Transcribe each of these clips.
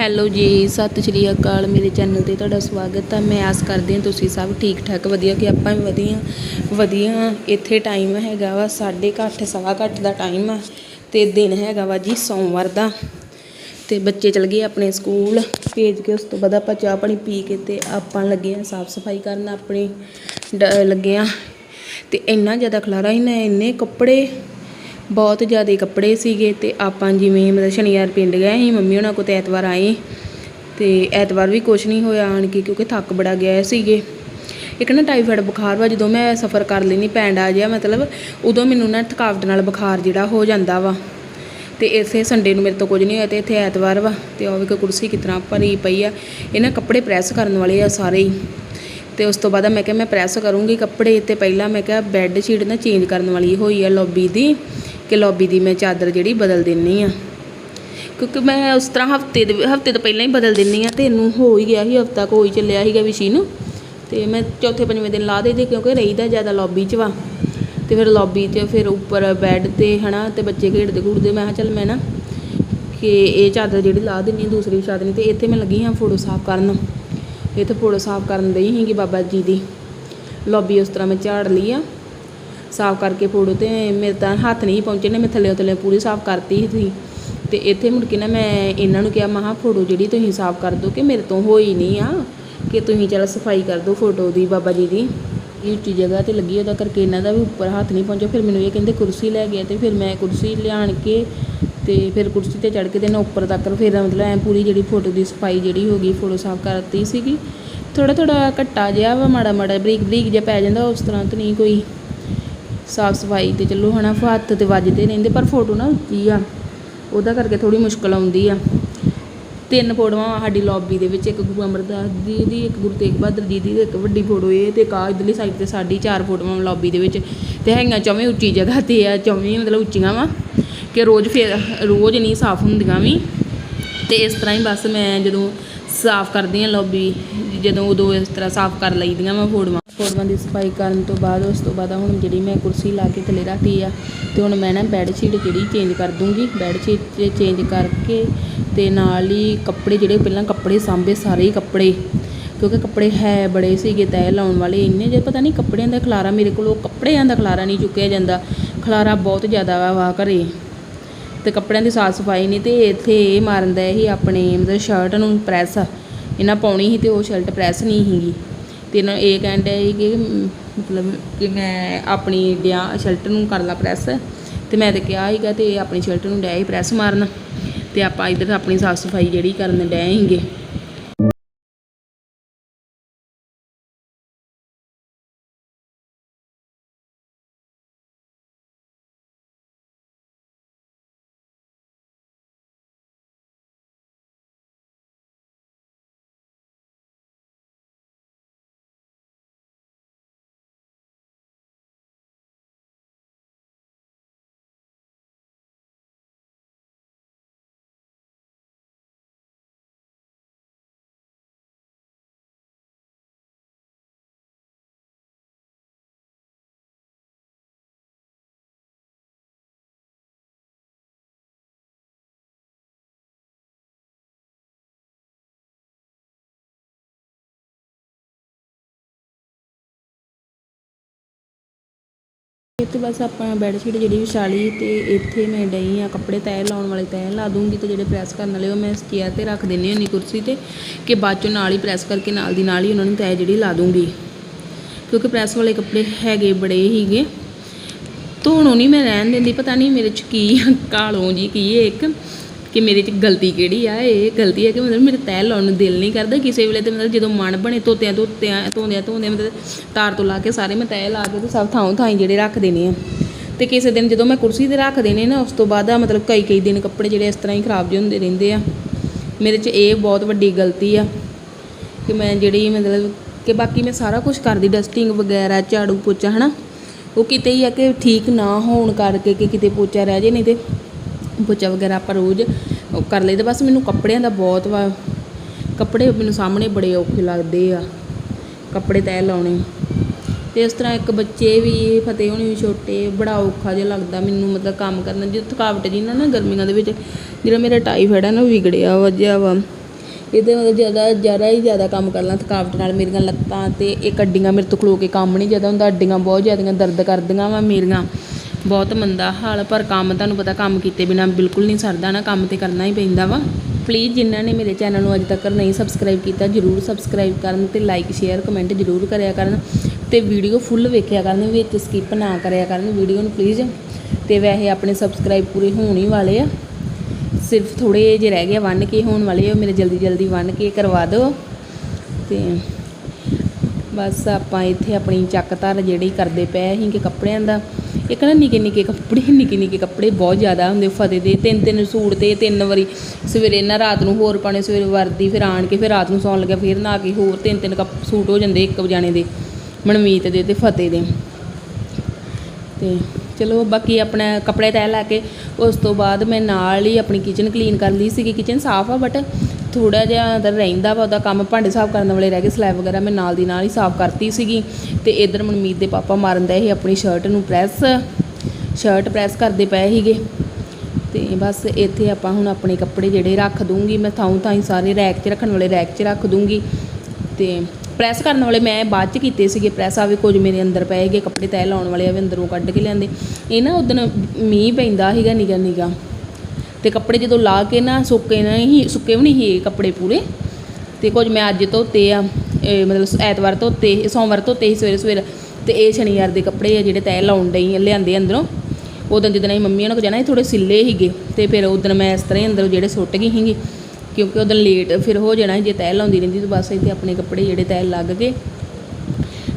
Hello ਜੀ, ਸਤਿ ਸ਼੍ਰੀ ਅਕਾਲ, ਮੇਰੇ ਚੈਨਲ ਤੇ ਤੁਹਾਡਾ ਸਵਾਗਤ ਹੈ ਮੈਂ ਆਸ ਕਰਦੀ ਹਾਂ ਤੁਸੀਂ ਸਭ ਠੀਕ ਠਾਕ ਵਧੀਆ, ਕਿ ਆਪਾਂ ਵੀ ਵਧੀਆ ਵਧੀਆ। ਇੱਥੇ ਟਾਈਮ ਹੈਗਾ ਵਾ 8:30 ਸਵਾ ਘੱਟ ਦਾ ਟਾਈਮ ਆ, ਤੇ ਦਿਨ ਹੈਗਾ ਵਾ ਜੀ ਸੋਮਵਾਰ ਦਾ। ਤੇ ਬੱਚੇ ਚਲ ਗਏ ਆਪਣੇ ਸਕੂਲ, ਭੇਜ ਕੇ ਉਸ ਤੋਂ ਬਾਅਦ ਆਪਾਂ ਚਾਹ ਪਾਣੀ ਪੀ ਕੇ ਤੇ ਆਪਾਂ ਲੱਗੇ ਆ ਸਾਫ਼ ਸਫ਼ਾਈ ਕਰਨ ਆਪਣੀ, ਡ- ਲੱਗੇ ਆ ਤੇ ਇੰਨਾ ਜ਼ਿਆਦਾ ਖਲਾਰਾ ਹੀ ਨਾ ਇੰਨੇ ਕੱਪੜੇ ਬਹੁਤ ਜ਼ਿਆਦਾ ਕੱਪੜੇ ਸੀਗੇ ਤੇ ਆਪਾਂ ਜਿਵੇਂ ਮਤਲਬ ਸ਼ਨੀਵਾਰ ਪਿੰਡ ਗਏ ਸੀ, ਮੰਮੀ ਉਹਨਾਂ ਕੋਲ ਤੇ ਐਤਵਾਰ ਆਏ। ਤੇ ਐਤਵਾਰ ਵੀ ਕੁਝ ਨਹੀਂ ਹੋਇਆ, ਆਣ ਕੇ ਕਿਉਂਕਿ ਥੱਕ ਬੜਾ ਗਏ ਸੀਗੇ। ਇੱਕ ਨਾ ਟਾਈਫਾਇਡ ਬੁਖਾਰ ਵਾ, ਜਦੋਂ ਮੈਂ ਸਫ਼ਰ ਕਰ ਲੈਣੀ ਪੈਂਡ ਆ ਜਿਆ ਮਤਲਬ, ਉਦੋਂ ਮੈਨੂੰ ਨਾ ਥਕਾਵਟ ਨਾਲ ਬੁਖਾਰ ਜਿਹੜਾ ਹੋ ਜਾਂਦਾ ਵਾ। ਤੇ ਇਸੇ ਸੰਡੇ ਨੂੰ ਮੇਰੇ ਤੋਂ ਕੁਝ ਨਹੀਂ ਹੋਇਆ ਤੇ ਇੱਥੇ ਐਤਵਾਰ ਵਾ, ਤੇ ਉਹ ਵੀ ਕੁਰਸੀ ਕਿਸ ਤਰ੍ਹਾਂ ਭਰੀ ਪਈ ਆ। ਇਹਨਾਂ ਕੱਪੜੇ ਪ੍ਰੈਸ ਕਰਨ ਵਾਲੇ ਆ ਸਾਰੇ ਹੀ। ਤੇ ਉਸ ਤੋਂ ਬਾਅਦ ਮੈਂ ਕਿਹਾ, ਮੈਂ ਪ੍ਰੈਸ ਕਰੂੰਗੀ ਕੱਪੜੇ, ਤੇ ਪਹਿਲਾਂ ਮੈਂ ਕਿਹਾ ਬੈੱਡ ਸ਼ੀਟ ਨਾ ਚੇਂਜ ਕਰਨ ਵਾਲੀ ਹੋਈ ਆ ਲੌਬੀ ਦੀ। ਕਿ ਲੌਬੀ ਦੀ ਮੈਂ ਚਾਦਰ ਜਿਹੜੀ ਬਦਲ ਦਿੰਨੀ ਆ। ਕਿਉਂਕਿ ਮੈਂ ਉਸ ਤਰ੍ਹਾਂ ਹਫ਼ਤੇ ਦੇ, ਹਫ਼ਤੇ ਤੋਂ ਪਹਿਲਾਂ ਹੀ ਬਦਲ ਦਿੰਨੀ ਆ ਤੇ ਇਹਨੂੰ ਹੋ ਹੀ ਗਿਆ ਸੀ, ਹਫਤਾ ਕੋ ਹੀ ਚੱਲਿਆ ਸੀਗਾ ਮਸ਼ੀਨ ਤੇ ਮੈਂ ਚੌਥੇ ਪੰਜਵੇਂ ਦਿਨ ਲਾ ਦੇਦੀ ਕਿਉਂਕਿ ਰਹੀਦਾ ਜ਼ਿਆਦਾ ਲੌਬੀ 'ਚ ਵਾ। ਤੇ ਫਿਰ ਲੌਬੀ 'ਚ ਫਿਰ ਉੱਪਰ ਬੈੱਡ ਤੇ ਹਨਾ ਤੇ ਬੱਚੇ ਖੇਡਦੇ ਖੂਡਦੇ ਮੈਂ ਕਿਹਾ ਚੱਲ ਮੈਂ ਨਾ ਕਿ ਇਹ ਚਾਦਰ ਜਿਹੜੀ ਲਾ ਦਿੰਨੀ ਦੂਸਰੀ ਵਿਛਾ ਦੇਣੀ ਤੇ ਇੱਥੇ ਮੈਂ ਲੱਗੀ ਹਾਂ ਫੋਟੋ ਸਾਫ਼ ਕਰਨ। ਇੱਥੇ ਫੋਟੋ ਸਾਫ਼ ਕਰਨ ਲਈ ਸੀਗੀ ਬਾਬਾ ਜੀ ਦੀ। ਲੌਬੀ ਉਸ ਤਰ੍ਹਾਂ ਮੈਂ ਝਾੜ ਲਈ ਆ। ਸਾਫ਼ ਕਰਕੇ ਫੋਟੋ ਤੇ ਮੇਰੇ ਤਾਂ ਹੱਥ ਨਹੀਂ ਪਹੁੰਚੇ, ਨੇ ਮੈਂ ਥੱਲੇ ਥੱਲੇ ਪੂਰੀ ਸਾਫ਼ ਕਰਤੀ ਸੀ ਤੇ ਇੱਥੇ ਮੁੜ ਕੇ ਨਾ ਮੈਂ ਇਹਨਾਂ ਨੂੰ ਕਿਹਾ ਮਹਾ ਫੋਟੋ ਜਿਹੜੀ ਤੁਸੀਂ ਸਾਫ਼ ਕਰ ਦਿਓ ਕਿ ਮੇਰੇ ਤੋਂ ਹੋਈ ਨਹੀਂ ਆ। ਕਿ ਤੁਸੀਂ ਚਲ ਸਫ਼ਾਈ ਕਰ ਦਿਓ ਫੋਟੋ ਦੀ, ਬਾਬਾ ਜੀ ਦੀ। ਇਹ ਉੱਚੀ ਜਗ੍ਹਾ ਤੇ ਲੱਗੀ, ਉਹਦਾ ਕਰਕੇ ਇਹਨਾਂ ਦਾ ਵੀ ਉੱਪਰ ਹੱਥ ਨਹੀਂ ਪਹੁੰਚਿਆ। ਫਿਰ ਮੈਨੂੰ ਇਹ ਕਹਿੰਦੇ, ਕੁਰਸੀ ਲੈ ਗਿਆ ਤੇ ਫਿਰ ਮੈਂ ਕੁਰਸੀ ਲਿਆਣ ਕੇ ਤੇ ਫਿਰ ਕੁਰਸੀ ਤੇ ਚੜ੍ਹ ਕੇ ਤੇ ਨਾ ਉੱਪਰ ਤੱਕ ਫਿਰ ਮਤਲਬ ਐ ਪੂਰੀ ਜਿਹੜੀ ਫੋਟੋ ਦੀ ਸਫ਼ਾਈ ਜਿਹੜੀ ਹੋ ਗਈ, ਫੋਟੋ ਸਾਫ਼ ਕਰਤੀ ਸੀਗੀ। ਥੋੜਾ ਥੋੜਾ ਘੱਟਾ ਜਿਹਾ ਵਾ ਮਾੜਾ ਮਾੜਾ ਬਰੀਕ ਬਰੀਕ ਜਿਹਾ ਪੈ ਜਾਂਦਾ, ਉਸ ਤਰ੍ਹਾਂ ਤਾਂ ਨਹੀਂ ਕੋਈ। ਸਾਫ਼ ਸਫ਼ਾਈ ਤੇ ਚੱਲੋ, ਹਨਾ, ਹੱਥ ਤੇ ਵੱਜਦੇ ਰਹਿੰਦੇ, ਪਰ ਫੋਟੋ ਨਾ ਉੱਚੀ ਆ, ਉਹਦਾ ਕਰਕੇ ਥੋੜੀ ਮੁਸ਼ਕਲ ਆਉਂਦੀ ਆ। ਤਿੰਨ ਫੋਟੋਆਂ ਵਾ ਸਾਡੀ ਲੌਬੀ ਦੇ ਵਿੱਚ, ਇੱਕ ਗੁਰੂ ਅਮਰਦਾਸ ਜੀ ਦੀ, ਇੱਕ ਗੁਰੂ ਤੇਗ ਬਹਾਦਰ ਜੀ ਦੀ ਇੱਕ ਵੱਡੀ ਫੋਟੋ ਇਹ ਤੇ ਇੱਕ ਆਹ ਇਧਰਲੀ ਸਾਈਡ ਤੇ ਸਾਡੀ ਚਾਰ ਫੋਟੋਆਂ ਲੌਬੀ ਦੇ ਵਿੱਚ। ਤੇ ਹੈਗੀਆਂ ਚੌਵੇਂ ਉੱਚੀ ਜਗ੍ਹਾ ਤੇ ਆ, ਚੌਵੇਂ ਮਤਲਬ ਉੱਚੀਆਂ ਵਾ, ਕਿ ਰੋਜ਼ ਫੇਰ, ਰੋਜ਼ ਨਹੀਂ, ਸਾਫ਼ ਹੁੰਦੀਆਂ ਵੀ। ਤੇ ਇਸ ਤਰ੍ਹਾਂ ਹੀ ਬਸ ਮੈਂ ਜਦੋਂ ਸਾਫ਼ ਕਰਦੀ ਹਾਂ ਲੌਬੀ ਜਦੋਂ ਉਦੋਂ ਇਸ ਤਰ੍ਹਾਂ ਸਾਫ਼ ਕਰ ਲਈਦੀਆਂ ਵਾ ਫੋਟੋਆਂ ਫੋਟੋਆਂ ਦੀ ਸਫ਼ਾਈ ਕਰਨ ਤੋਂ ਬਾਅਦ, ਉਸ ਤੋਂ ਬਾਅਦ ਹੁਣ ਜਿਹੜੀ ਮੈਂ ਕੁਰਸੀ ਲਾ ਕੇ ਥੱਲੇ ਰੱਖੀ ਆ, ਤੇ ਹੁਣ ਮੈਂ ਨਾ ਬੈੱਡ ਸ਼ੀਟ ਜਿਹੜੀ ਚੇਂਜ ਕਰ ਦੂੰਗੀ। ਬੈੱਡ ਸ਼ੀਟ ਚੇਂਜ ਕਰਕੇ ਤੇ ਨਾਲ ਹੀ ਕੱਪੜੇ ਜਿਹੜੇ ਪਹਿਲਾਂ ਕੱਪੜੇ ਸਾਂਭੇ, ਸਾਰੇ ਹੀ ਕੱਪੜੇ। ਕਿਉਂਕਿ ਕੱਪੜੇ ਹੈ ਬੜੇ ਸੀਗੇ ਤੈਅ ਲਾਉਣ ਵਾਲੇ, ਇੰਨੇ ਜੇ ਪਤਾ ਨਹੀਂ ਕੱਪੜਿਆਂ ਦਾ ਖਲਾਰਾ, ਮੇਰੇ ਕੋਲ ਉਹ ਕੱਪੜਿਆਂ ਦਾ ਖਲਾਰਾ ਨਹੀਂ ਚੁੱਕਿਆ ਜਾਂਦਾ। ਖਲਾਰਾ ਬਹੁਤ ਜ਼ਿਆਦਾ ਵਾ ਵਾ ਘਰੇ। ਤੇ ਕੱਪੜਿਆਂ ਦੀ ਸਾਫ਼ ਸਫ਼ਾਈ ਨਹੀਂ ਤੇ ਇੱਥੇ ਇਹ ਮਾਰਨ ਦਾ ਇਹ ਆਪਣੇ ਮਤਲਬ ਸ਼ਰਟ ਨੂੰ ਪ੍ਰੈਸ ਇਹਨਾਂ ਪਾਉਣੀ ਸੀ ਤੇ ਉਹ ਸ਼ਰਟ ਪ੍ਰੈਸ ਨਹੀਂ ਸੀਗੀ। ਅਤੇ ਇਹਨਾਂ ਇਹ ਕਹਿਣ ਡਿਆ ਸੀ ਕਿ ਮਤਲਬ ਕਿ ਮੈਂ ਆਪਣੀ ਡਿਆ ਸ਼ਰਟ ਨੂੰ ਕਰ ਲਾ ਪ੍ਰੈਸ। ਤੇ ਮੈਂ ਤੇ ਕਿਹਾ ਸੀਗਾ ਤੇ ਇਹ ਆਪਣੀ ਸ਼ਰਟ ਨੂੰ ਡਿਆ ਸੀ ਪ੍ਰੈਸ ਮਾਰਨ। ਤੇ ਆਪਾਂ ਇੱਧਰ ਆਪਣੀ ਸਾਫ਼ ਸਫ਼ਾਈ ਜਿਹੜੀ ਕਰਨ ਡਏ ਸੀਗੇ। ਇੱਥੇ ਬਸ ਆਪਾਂ ਬੈੱਡਸ਼ੀਟ ਜਿਹੜੀ ਵਿਛਾ ਲਈ ਤੇ ਇੱਥੇ ਮੈਂ ਡਈ ਆ ਕੱਪੜੇ ਤੈਅ ਲਾਉਣ ਵਾਲੇ ਤੈਅ ਲਾ ਦੂੰਗੀ ਤੇ ਜਿਹੜੇ ਪ੍ਰੈਸ ਕਰਨ ਵਾਲੇ ਉਹ ਮੈਂ ਚੇਅਰ ਤੇ ਰੱਖ ਦਿੰਨੀ ਹੁੰਦੀ ਕੁਰਸੀ ਤੇ ਕਿ ਬਾਅਦ ਚੋਂ ਨਾਲ ਹੀ ਪ੍ਰੈਸ ਕਰਕੇ ਨਾਲ ਦੀ ਨਾਲ ਹੀ ਉਹਨਾਂ ਨੂੰ ਤੈਅ ਜਿਹੜੀ ਲਾ ਦੂੰਗੀ। ਕਿਉਂਕਿ ਪ੍ਰੈਸ ਵਾਲੇ ਕੱਪੜੇ ਹੈਗੇ ਬੜੇ ਹੀਗੇ। ਧੋਣੋਂ ਨਹੀਂ ਮੈਂ ਰਹਿਣ ਦਿੰਦੀ ਪਤਾ ਨਹੀਂ ਮੇਰੇ ਚ ਕੀ ਆ, ਕਾਲੋਂ ਜੀ ਕੀ ਹੈ ਇੱਕ। ਕਿ ਮੇਰੇ ਚ ਗਲਤੀ ਕਿਹੜੀ ਆ? ਇਹ ਗਲਤੀ ਹੈ ਕਿ ਮਤਲਬ ਮੇਰੇ ਤੈਅ ਲਾਉਣ ਨੂੰ ਦਿਲ ਨਹੀਂ ਕਰਦਾ ਕਿਸੇ ਵੇਲੇ ਤੇ ਮਤਲਬ ਜਦੋਂ ਮਨ ਬਣੇ ਧੋਤਿਆਂ ਧੋਤਿਆਂ, ਧੋਂਦਿਆਂ ਧੋਂਦਿਆਂ ਮਤਲਬ ਤਾਰ ਤੋਂ ਲਾ ਕੇ ਸਾਰੇ ਮੈਂ ਤੈਅ ਲਾ ਕੇ ਤੇ ਸਭ ਥਾਂ ਥਾਂ ਜਿਹੜੇ ਰੱਖ ਦੇਣੇ ਆ। ਤੇ ਕਿਸੇ ਦਿਨ ਜਦੋਂ ਮੈਂ ਕੁਰਸੀ ਤੇ ਰੱਖ ਦੇਣੇ ਨਾ, ਉਸ ਤੋਂ ਬਾਅਦ ਆ ਮਤਲਬ ਕਈ ਕਈ ਦਿਨ ਕੱਪੜੇ ਜਿਹੜੇ ਇਸ ਤਰ੍ਹਾਂ ਹੀ ਖਰਾਬ ਜਿਹੇ ਹੁੰਦੇ ਰਹਿੰਦੇ ਆ। ਮੇਰੇ 'ਚ ਇਹ ਬਹੁਤ ਵੱਡੀ ਗਲਤੀ ਆ ਕਿ ਮੈਂ ਜਿਹੜੀ ਮਤਲਬ ਕਿ ਬਾਕੀ ਮੈਂ ਸਾਰਾ ਕੁਝ ਕਰਦੀ, ਡਸਟਿੰਗ ਵਗੈਰਾ, ਝਾੜੂ ਪੋਚਾ, ਹਨਾ? ਉਹ ਕਿਤੇ ਹੀ ਆ ਕਿ ਠੀਕ ਨਾ ਹੋਣ ਕਰਕੇ ਕਿ ਕਿਤੇ ਪੋਚਾ ਰਹਿ ਜੇ ਨਹੀਂ ਤੇ ਪੋਚਾ ਵਗੈਰਾ ਆਪਾਂ ਰੋਜ਼ ਉਹ ਕਰ ਲਈਦਾ। ਬਸ ਮੈਨੂੰ ਕੱਪੜਿਆਂ ਦਾ ਬਹੁਤ ਵਾ, ਕੱਪੜੇ ਮੈਨੂੰ ਸਾਹਮਣੇ ਬੜੇ ਔਖੇ ਲੱਗਦੇ ਆ, ਕੱਪੜੇ ਤੈਅ ਲਾਉਣੇ। ਤੇ ਇਸ ਤਰ੍ਹਾਂ ਇੱਕ ਬੱਚੇ ਵੀ ਫਤਿਹ ਹੋਣੀ ਵੀ ਛੋਟੇ, ਬੜਾ ਔਖਾ ਜਿਹਾ ਲੱਗਦਾ ਮੈਨੂੰ, ਮਤਲਬ ਕੰਮ ਕਰਨਾ ਜਦੋਂ ਥਕਾਵਟ ਜੀ ਨਾ ਨਾ ਗਰਮੀਆਂ ਦੇ ਵਿੱਚ, ਜਿਹੜਾ ਮੇਰਾ ਟਾਈਫਾਇਡ ਹੈ ਨਾ, ਉਹ ਵਿਗੜਿਆ ਵਜਿਆ ਵਾ। ਇਹਦੇ ਮਤਲਬ ਜ਼ਿਆਦਾ ਜ਼ਿਆਦਾ ਹੀ ਜ਼ਿਆਦਾ ਕੰਮ ਕਰਨਾ ਥਕਾਵਟ ਨਾਲ, ਮੇਰੀਆਂ ਲੱਤਾਂ ਤੇ ਇਹ ਅੱਡੀਆਂ ਮੇਰੇ ਤੋਂ ਖਲੋ ਕੇ ਕੰਮ ਨਹੀਂ ਜ਼ਿਆਦਾ ਹੁੰਦਾ, ਅੱਡੀਆਂ ਬਹੁਤ ਜ਼ਿਆਦੀਆਂ ਦਰਦ ਕਰਦੀਆਂ ਵਾ ਮੇਰੀਆਂ। ਬਹੁਤ ਮੰਦਾ ਹਾਲ ਪਰ ਕੰਮ ਤੁਹਾਨੂੰ ਪਤਾ ਕੰਮ ਕੀਤੇ ਬਿਨਾ ਬਿਲਕੁਲ ਨਹੀਂ ਸਰਦਾ ਨਾ, ਕੰਮ ਤੇ ਕਰਨਾ ਹੀ ਪੈਂਦਾ ਵਾ। ਪਲੀਜ਼ ਜਿਨ੍ਹਾਂ ਨੇ ਮੇਰੇ ਚੈਨਲ ਨੂੰ ਅਜੇ ਤੱਕ ਨਹੀਂ ਸਬਸਕ੍ਰਾਈਬ ਕੀਤਾ, ਜਰੂਰ ਸਬਸਕ੍ਰਾਈਬ ਕਰਨ ਤੇ ਲਾਈਕ ਸ਼ੇਅਰ ਕਮੈਂਟ ਜਰੂਰ ਕਰਿਆ ਕਰਨ ਤੇ ਵੀਡੀਓ ਫੁੱਲ ਵੇਖਿਆ ਕਰਨ, ਵਿੱਚ ਸਕਿਪ ਨਾ ਕਰਿਆ ਕਰਨ ਵੀਡੀਓ ਨੂੰ ਪਲੀਜ਼ ਤੇ ਵੈਸੇ ਆਪਣੇ ਸਬਸਕ੍ਰਾਈਬ ਪੂਰੇ ਹੋਣ ਹੀ ਵਾਲੇ ਆ। ਸਿਰਫ ਥੋੜੇ ਜਿਹੇ ਰਹਿ ਗਏ ਵਨ ਕੇ ਹੋਣ ਵਾਲੇ ਆ, ਉਹ ਮੇਰੇ ਜਲਦੀ ਜਲਦੀ ਵਨ ਕੇ ਕਰਵਾ ਦਿਓ। ਤੇ ਬਸ ਆਪਾਂ ਇੱਥੇ ਆਪਣੀ ਚੱਕ ਧਰ ਜਿਹੜੀ ਕਰਦੇ ਪਏ ਸੀ ਕਿ ਕੱਪੜਿਆਂ ਦਾ ਇੱਕ ਨਾ ਨਿੱਕੇ ਨਿੱਕੇ ਕੱਪੜੇ, ਨਿੱਕੇ ਨਿੱਕੇ ਕੱਪੜੇ ਬਹੁਤ ਜ਼ਿਆਦਾ ਹੁੰਦੇ ਫਤਿਹ ਦੇ। ਤਿੰਨ ਤਿੰਨ ਸੂਟ ਤੇ ਤਿੰਨ ਵਾਰੀ ਸਵੇਰੇ ਨਾ ਰਾਤ ਨੂੰ ਹੋਰ ਪਾਣੇ ਸਵੇਰੇ ਵਰਦੀ ਫਿਰ ਆਣ ਕੇ ਫਿਰ ਰਾਤ ਨੂੰ ਸੌਣ ਲੱਗਿਆ, ਫਿਰ ਨਾ ਕੇ ਹੋਰ ਤਿੰਨ ਤਿੰਨ ਕੱਪ ਸੂਟ ਹੋ ਜਾਂਦੇ ਇੱਕ ਵਜਾਣੇ ਦੇ, ਮਨਮੀਤ ਦੇ ਤੇ ਫਤਿਹ ਦੇ। ਤੇ ਚਲੋ ਬਾਕੀ ਆਪਣਾ ਕੱਪੜੇ ਤੈਅ ਲੈ ਕੇ ਉਸ ਤੋਂ ਬਾਅਦ ਮੈਂ ਨਾਲ ਹੀ ਆਪਣੀ ਕਿਚਨ ਕਲੀਨ ਕਰ ਲਈ ਸੀਗੀ। ਕਿਚਨ ਸਾਫ਼ ਆ ਬਟ ਥੋੜਾ ਜਿਹਾ ਅੰਦਰ ਰਹਿੰਦਾ ਵਾ, ਉਹਦਾ ਕੰਮ ਭਾਂਡੇ ਸਾਫ਼ ਕਰਨ ਵਾਲੇ ਰਹਿ ਗਏ ਸਲੈਬ ਵਗੈਰਾ ਮੈਂ ਨਾਲ ਦੀ ਨਾਲ ਹੀ ਸਾਫ਼ ਕਰਤੀ ਸੀਗੀ। ਤੇ ਇਧਰ ਮਨਮੀਤ ਦੇ ਪਾਪਾ ਮਾਰਨ ਦੇ ਇਹ ਆਪਣੀ ਸ਼ਰਟ ਨੂੰ ਪ੍ਰੈਸ ਸ਼ਰਟ ਪ੍ਰੈਸ ਕਰਦੇ ਪਏ ਸੀਗੇ। ਤੇ ਬਸ ਇੱਥੇ ਆਪਾਂ ਹੁਣ ਆਪਣੇ ਕੱਪੜੇ ਜਿਹੜੇ ਰੱਖ ਦੂੰਗੀ, ਮੈਂ ਥਾਂ ਥਾਂ ਹੀ ਸਾਰੇ ਰੈਕ 'ਚ ਰੱਖਣ ਵਾਲੇ ਰੈਕ 'ਚ ਰੱਖ ਦੂੰਗੀ। ਤੇ ਪ੍ਰੈਸ ਕਰਨ ਵਾਲੇ ਮੈਂ ਬਾਅਦ 'ਚ ਕੀਤੇ ਸੀਗੇ, ਪ੍ਰੈਸ ਆਵੇ ਕੁਝ ਮੇਰੇ ਅੰਦਰ ਪਏ ਹੈਗੇ, ਕੱਪੜੇ ਤੈਅ ਲਾਉਣ ਵਾਲੇ ਆ ਵੀ ਅੰਦਰੋਂ ਕੱਢ ਕੇ ਲਿਆਂਦੇ। ਇਹ ਨਾ ਉਦੋਂ ਮੀਂਹ ਪੈਂਦਾ ਸੀਗਾ ਨਿਗਾ ਨਿਗਾ। ਤੇ ਕੱਪੜੇ ਜਦੋਂ ਲਾ ਕੇ ਨਾ ਸੁੱਕੇ ਨਾ ਹੀ, ਸੁੱਕੇ ਵੀ ਨਹੀਂ ਸੀ ਕੱਪੜੇ ਪੂਰੇ। ਤੇ ਕੁਝ ਮੈਂ ਅੱਜ ਧੋਤੇ ਆ ਮਤਲਬ ਐਤਵਾਰ ਧੋਤੇ, ਸੋਮਵਾਰ ਧੋਤੇ ਸੀ ਸਵੇਰੇ ਸਵੇਰੇ। ਤੇ ਇਹ ਸ਼ਨੀਵਾਰ ਦੇ ਕੱਪੜੇ ਆ ਜਿਹੜੇ ਤੈਅ ਲਾਉਣ ਡਈ ਲਿਆਂਦੇ ਅੰਦਰੋਂ। ਉਦੋਂ ਜਦੋਂ ਅਸੀਂ ਮੰਮੀ ਉਹਨਾਂ ਕੋਲ ਜਾਣਾ ਇਹ ਥੋੜੇ ਸਿੱਲੇ ਸੀਗੇ। ਤੇ ਫਿਰ ਉਦੋਂ ਮੈਂ ਇਸ ਤਰ੍ਹਾਂ ਹੀ ਅੰਦਰੋਂ ਜਿਹੜੇ ਸੁੱਟ ਗਈ ਸੀਗੀ। ਕਿਉਂਕਿ ਉਦੋਂ ਲੇਟ ਫਿਰ ਹੋ ਜਾਣਾ ਜੇ ਤੈਅ ਲਾਉਂਦੀ ਰਹਿੰਦੀ ਤਾਂ ਬਸ ਇੱਥੇ ਆਪਣੇ ਕੱਪੜੇ ਜਿਹੜੇ ਤੈਅ ਲੱਗ ਗਏ,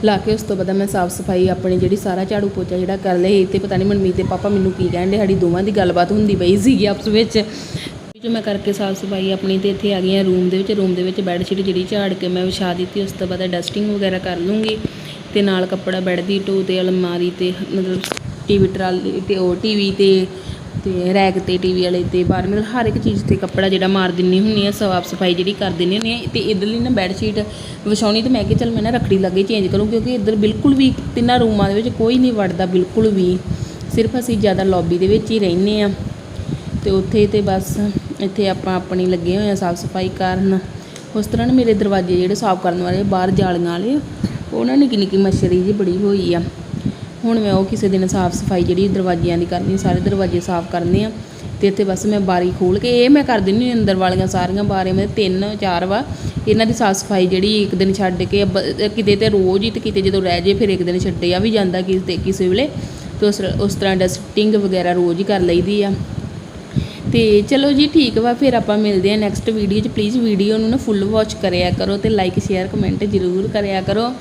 ਲਾ ਕੇ ਉਸ ਤੋਂ ਬਾਅਦ ਮੈਂ ਸਾਫ਼ ਸਫ਼ਾਈ ਆਪਣੀ ਜਿਹੜੀ ਸਾਰਾ ਝਾੜੂ ਪੋਚਾ ਜਿਹੜਾ ਕਰ ਲਈ ਤੇ ਪਤਾ ਨਹੀਂ ਮਨਮੀਤ ਦੇ ਪਾਪਾ ਮੈਨੂੰ ਕੀ ਕਹਿੰਦੇ ਸਾਡੀ ਦੋਵਾਂ ਦੀ ਗੱਲਬਾਤ ਹੁੰਦੀ ਪਈ ਸੀਗੀ ਆਪਸ ਵਿੱਚ। ਜੋ ਮੈਂ ਕਰਕੇ ਸਾਫ਼ ਸਫ਼ਾਈ ਆਪਣੀ ਤੇ ਇੱਥੇ ਆ ਗਈਆਂ ਰੂਮ ਦੇ ਵਿੱਚ, ਰੂਮ ਦੇ ਵਿੱਚ ਬੈੱਡ ਸ਼ੀਟ ਜਿਹੜੀ ਝਾੜ ਕੇ ਮੈਂ ਵਿਛਾ ਦਿੱਤੀ, ਉਸ ਤੋਂ ਬਾਅਦ ਡਸਟਿੰਗ ਵਗੈਰਾ ਕਰ ਲੂੰਗੀ ਤੇ ਨਾਲ ਕੱਪੜਾ ਬੈੱਡ ਦੀ ਟੋ ਤੇ ਅਲਮਾਰੀ ਤੇ ਮਤਲਬ ਟੀਵੀ ਟਰਾਲੀ ਤੇ ਉਹ ਟੀਵੀ ਤੇ ਤੇ ਰੈਕ ਤੇ ਟੀਵੀ ਵਾਲੇ ਤੇ ਬਾਹਰ, ਮਤਲਬ ਹਰ ਇੱਕ ਚੀਜ਼ ਤੇ ਕੱਪੜਾ ਜਿਹੜਾ ਮਾਰ ਦਿੰਨੀ ਹੁੰਨੀ ਆ, ਸਾਫ਼ ਸਫ਼ਾਈ ਜਿਹੜੀ ਕਰ ਦਿੰਨੀ ਹੁੰਨੀ ਆ, ਤੇ ਇਧਰਲੀ ਨਾ ਬੈੱਡ ਸ਼ੀਟ ਵਿਛਾਉਣੀ ਤੇ ਮੈਂ ਕਿਹਾ ਚੱਲ ਮੈਂ ਨਾ ਰੱਖੜੀ ਲੱਗੇ ਚੇਂਜ ਕਰੂੰ, ਕਿਉਂਕਿ ਇੱਧਰ ਬਿਲਕੁਲ ਵੀ ਤਿੰਨਾਂ ਰੂਮਾਂ ਦੇ ਵਿੱਚ ਕੋਈ ਨਹੀਂ ਵੜਦਾ, ਬਿਲਕੁਲ ਵੀ। ਸਿਰਫ ਅਸੀਂ ਜ਼ਿਆਦਾ ਲੌਬੀ ਦੇ ਵਿੱਚ ਹੀ ਰਹਿੰਦੇ ਆ। ਤੇ ਉੱਥੇ ਤੇ ਬਸ ਇੱਥੇ ਆਪਾਂ ਆਪਣੀ ਲੱਗੇ ਹੋਏ ਆ ਸਾਫ਼ ਸਫ਼ਾਈ ਕਰਨ। ਉਸ ਤਰ੍ਹਾਂ ਨਾ ਮੇਰੇ ਦਰਵਾਜ਼ੇ ਜਿਹੜੇ ਸਾਫ਼ ਕਰਨ ਵਾਲੇ ਬਾਹਰ ਜਾਲੀਆਂ ਵਾਲੇ ਉਹ ਨਾ ਨਿੱਕੀ ਨਿੱਕੀ ਮੱਛਰੀ ਜੀ ਬੜੀ ਹੋਈ ਆ। ਹੁਣ ਮੈਂ ਉਹ ਕਿਸੇ ਦਿਨ ਸਾਫ਼ ਸਫ਼ਾਈ ਜਿਹੜੀ ਦਰਵਾਜ਼ਿਆਂ ਦੀ ਕਰਨੀ, ਸਾਰੇ ਦਰਵਾਜ਼ੇ ਸਾਫ਼ ਕਰਨੇ ਆ ਤੇ ਇੱਥੇ ਬਸ ਮੈਂ ਬਾਰੀ ਖੋਲ ਕੇ, ਇਹ ਮੈਂ ਕਰ ਦਿੰਨੀ ਹਾਂ ਅੰਦਰ ਵਾਲੀਆਂ ਸਾਰੀਆਂ ਬਾਰੇ ਮੈਂ ਤਿੰਨ, ਚਾਰ ਵਾ, ਇਹਨਾਂ ਦੀ ਸਾਫ਼ ਸਫ਼ਾਈ ਜਿਹੜੀ ਇੱਕ ਦਿਨ ਛੱਡ ਕੇ ਬ- ਕਿਤੇ ਤੇ ਰੋਜ਼ ਹੀ ਤੇ ਕਿਤੇ ਜਦੋਂ ਰਹਿ ਜੇ ਫਿਰ ਇੱਕ ਦਿਨ ਛੱਡਿਆ ਵੀ ਜਾਂਦਾ ਕਿਸੇ ਕਿਸੇ ਵੇਲੇ ਤੇ ਉਸ ਉਸ ਤਰ੍ਹਾਂ ਡਸਟਿੰਗ ਵਗੈਰਾ ਰੋਜ਼ ਹੀ ਕਰ ਲਈਦੀ ਆ। ਤੇ ਚਲੋ ਜੀ ਠੀਕ ਵਾ, ਫਿਰ ਆਪਾਂ ਮਿਲਦੇ ਹਾਂ ਨੈਕਸਟ ਵੀਡੀਓ 'ਚ ਪਲੀਜ਼ ਵੀਡੀਓ ਨੂੰ ਨਾ ਫੁੱਲ ਵਾਚ ਕਰਿਆ ਕਰੋ ਤੇ ਲਾਈਕ ਸ਼ੇਅਰ ਕਮੈਂਟ ਜ਼ਰੂਰ ਕਰਿਆ ਕਰੋ।